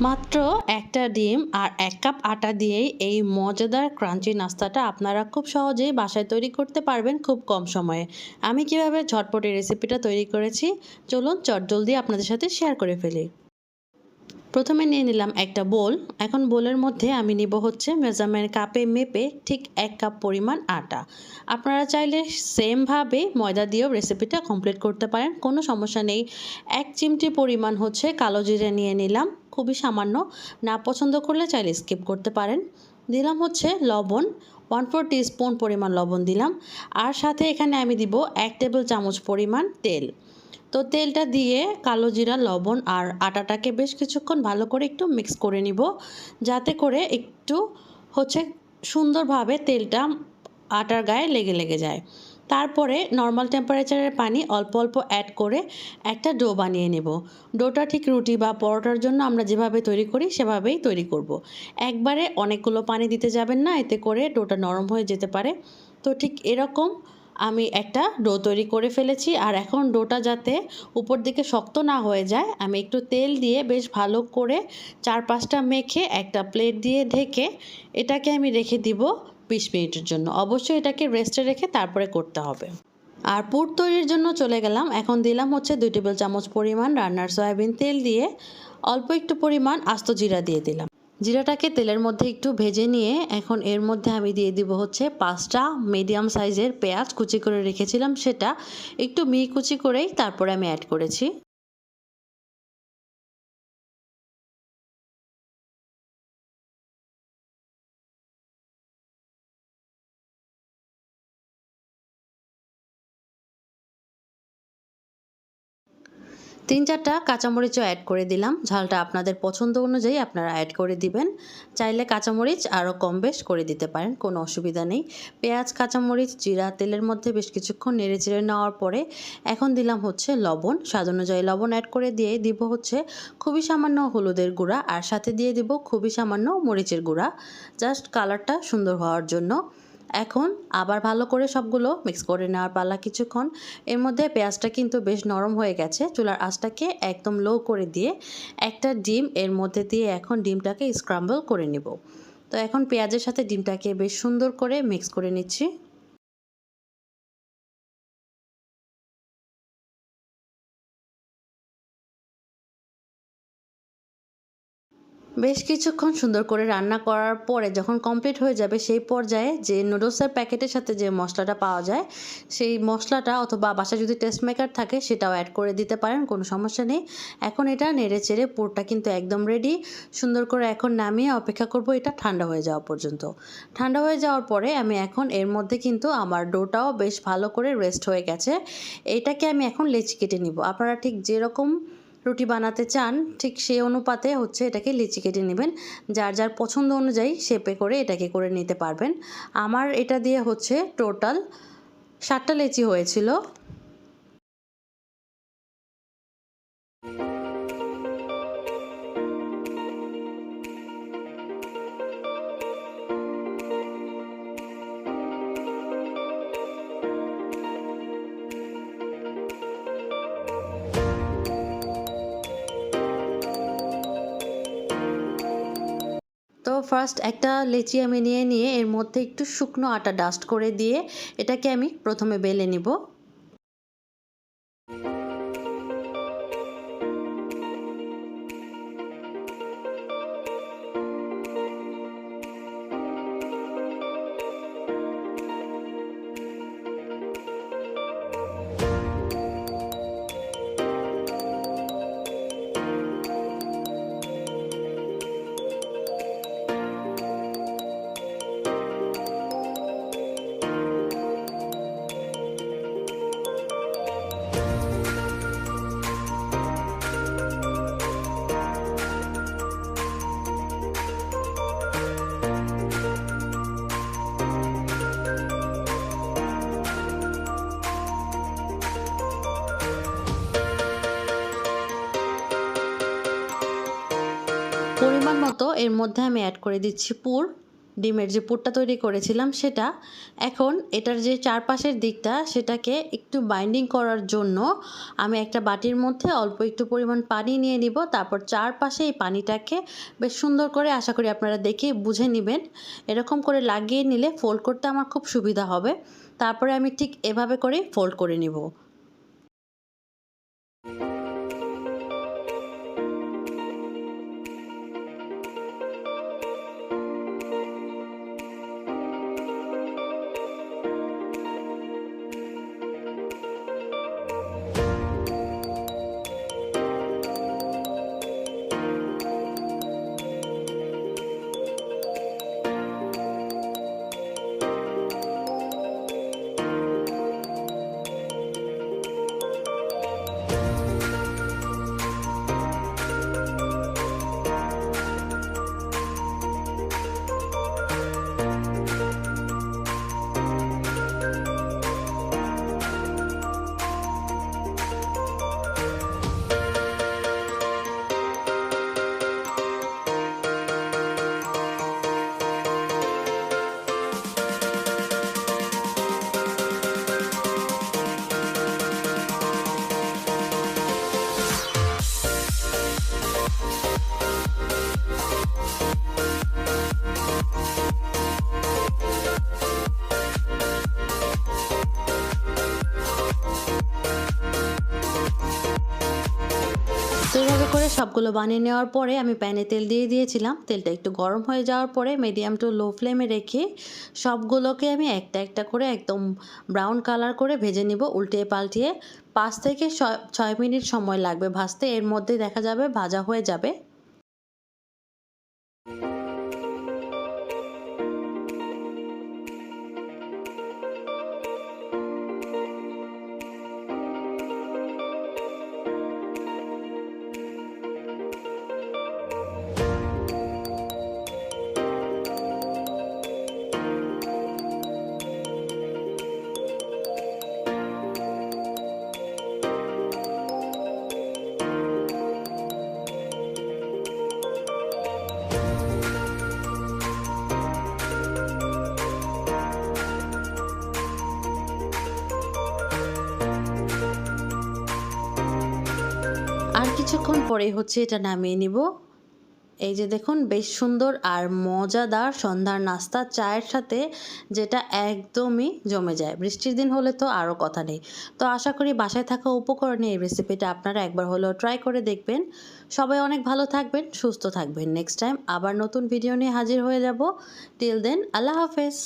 মাত্র একটা ডিম আর এক কাপ আটা দিয়েই এই মজাদার ক্রাঞ্চি নাস্তাটা আপনারা খুব সহজেই বাসায় তৈরি করতে পারবেন খুব কম সময়ে। আমি কীভাবে ঝটপট রেসিপিটা তৈরি করেছি? চলুন চটজলদি আপনাদের সাথে শেয়ার করে ফেলি। প্রথমে নিয়ে নিলাম একটা বোল। এখন বোলের মধ্যে আমি নিব হচ্ছে মেজারমেন্ট কাপে মেপে ঠিক এক কাপ পরিমাণ আটা। আপনারা চাইলে সেমভাবে ময়দা দিয়েও রেসিপিটা কমপ্লিট করতে পারেন, কোনো সমস্যা নেই। এক চিমটি পরিমাণ হচ্ছে কালো জিরে নিয়ে নিলাম, খুবই সামান্য। না পছন্দ করলে চাইলে স্কিপ করতে পারেন। দিলাম হচ্ছে লবণ ওয়ান ফোর স্পুন পরিমাণ লবণ দিলাম। আর সাথে এখানে আমি দিব এক টেবিল চামচ পরিমাণ তেল। তো তেলটা দিয়ে কালো জিরা, লবণ আর আটাটাকে বেশ কিছুক্ষণ ভালো করে একটু মিক্স করে নিব। যাতে করে একটু হচ্ছে সুন্দরভাবে তেলটা আটার গায়ে লেগে লেগে যায়। তারপরে নর্মাল টেম্পারেচারের পানি অল্প অল্প অ্যাড করে একটা ডো বানিয়ে নেব। ডোটা ঠিক রুটি বা পরোটার জন্য আমরা যেভাবে তৈরি করি সেভাবেই তৈরি করব। একবারে অনেকগুলো পানি দিতে যাবেন না, এতে করে ডোটা নরম হয়ে যেতে পারে। তো ঠিক এরকম আমি একটা ডো তৈরি করে ফেলেছি আর এখন ডোটা যাতে উপর দিকে শক্ত না হয়ে যায়, আমি একটু তেল দিয়ে বেশ ভালো করে চার পাঁচটা মেখে একটা প্লেট দিয়ে ঢেকে এটাকে আমি রেখে দিব বিশ মিনিটের জন্য। অবশ্যই এটাকে রেস্টে রেখে তারপরে করতে হবে। আর পুর তৈরির জন্য চলে গেলাম। এখন দিলাম হচ্ছে দুই টেবিল চামচ পরিমাণ রান্নার সয়াবিন তেল দিয়ে অল্প একটু পরিমাণ আস্ত জিরা দিয়ে দিলাম। জিরাটাকে তেলের মধ্যে একটু ভেজে নিয়ে এখন এর মধ্যে আমি দিয়ে দিব হচ্ছে পাঁচটা মিডিয়াম সাইজের পেঁয়াজ কুচি করে রেখেছিলাম সেটা। একটু মিহি কুচি করেই তারপরে আমি অ্যাড করেছি। তিন চারটা কাঁচামরিচও অ্যাড করে দিলাম। ঝালটা আপনাদের পছন্দ অনুযায়ী আপনারা অ্যাড করে দিবেন। চাইলে কাঁচামরিচ আরও কম বেশ করে দিতে পারেন, কোনো অসুবিধা নেই। পেঁয়াজ, কাঁচামরিচ, জিরা, তেলের মধ্যে বেশ কিছুক্ষণ নেড়ে চেড়ে নেওয়ার পরে এখন দিলাম হচ্ছে লবণ। স্বাদ অনুযায়ী লবণ অ্যাড করে দিয়ে দিব হচ্ছে খুবই সামান্য হলুদের গুঁড়া আর সাথে দিয়ে দিব খুবই সামান্য মরিচের গুঁড়া। জাস্ট কালারটা সুন্দর হওয়ার জন্য। এখন আবার ভালো করে সবগুলো মিক্স করে নেওয়ার পালা কিছুক্ষণ। এর মধ্যে পেঁয়াজটা কিন্তু বেশ নরম হয়ে গেছে। চুলার আঁচটাকে একদম লো করে দিয়ে একটা ডিম এর মধ্যে দিয়ে এখন ডিমটাকে স্ক্রাম্বল করে নেব। তো এখন পেঁয়াজের সাথে ডিমটাকে বেশ সুন্দর করে মিক্স করে নিচ্ছি। বেশ কিছুক্ষণ সুন্দর করে রান্না করার পরে যখন কমপ্লিট হয়ে যাবে সেই পর্যায়ে যে নুডলসের প্যাকেটের সাথে যে মশলাটা পাওয়া যায়, সেই মশলাটা অথবা বাসায় যদি টেস্ট মেকার থাকে সেটাও অ্যাড করে দিতে পারেন, কোনো সমস্যা নেই। এখন এটা নেড়ে চেড়ে পুরটা কিন্তু একদম রেডি সুন্দর করে এখন নামিয়ে অপেক্ষা করব এটা ঠান্ডা হয়ে যাওয়া পর্যন্ত। ঠান্ডা হয়ে যাওয়ার পরে আমি এখন এর মধ্যে কিন্তু আমার ডোটাও বেশ ভালো করে রেস্ট হয়ে গেছে। এইটাকে আমি এখন লেচি কেটে নিব। আপনারা ঠিক যেরকম রুটি বানাতে চান, ঠিক সেই অনুপাতে হচ্ছে এটাকে লিচি কেটে নেবেন। যার যার পছন্দ অনুযায়ী শেপে করে এটাকে করে নিতে পারবেন। আমার এটা দিয়ে হচ্ছে টোটাল সাতটা লেচি হয়েছিল। ফার্স্ট একটা লেচি আমি নিয়ে নিয়ে এর মধ্যে একটু শুকনো আটা ডাস্ট করে দিয়ে এটাকে আমি প্রথমে বেলে নিব। পরিমাণ মতো এর মধ্যে আমি অ্যাড করে দিচ্ছি পুর। ডিমের যে পুরটা তৈরি করেছিলাম সেটা। এখন এটার যে চারপাশের দিকটা সেটাকে একটু বাইন্ডিং করার জন্য আমি একটা বাটির মধ্যে অল্প একটু পরিমাণ পানি নিয়ে নিব। তারপর চারপাশে এই পানিটাকে বেশ সুন্দর করে আশা করি আপনারা দেখে বুঝে নেবেন। এরকম করে লাগিয়ে নিলে ফোল্ড করতে আমার খুব সুবিধা হবে। তারপরে আমি ঠিক এভাবে করে ফোল্ড করে নিব। সবগুলো বানিয়ে নেওয়ার পরে আমি প্যানে তেল দিয়ে দিয়েছিলাম। তেলটা একটু গরম হয়ে যাওয়ার পরে মিডিয়াম টু লো ফ্লেমে রেখে সবগুলোকে আমি একটা একটা করে একদম ব্রাউন কালার করে ভেজে নিব উল্টে পাল্টিয়ে। পাঁচ থেকে ছয় মিনিট সময় লাগবে ভাজতে। এর মধ্যে দেখা যাবে ভাজা হয়ে যাবে। কিছুক্ষণ পরে হচ্ছে এটা নামিয়ে নিব। এই যে দেখুন, বেশ সুন্দর আর মজাদার সন্ধ্যার নাস্তা, চায়ের সাথে যেটা একদমই জমে যায়। বৃষ্টির দিন হলে তো আরও কথা নেই। তো আশা করি বাসায় থাকা উপকরণে এই রেসিপিটা আপনারা একবার হলেও ট্রাই করে দেখবেন। সবাই অনেক ভালো থাকবেন, সুস্থ থাকবেন। নেক্সট টাইম আবার নতুন ভিডিও নিয়ে হাজির হয়ে যাব। টিল দেন আল্লাহ হাফেজ।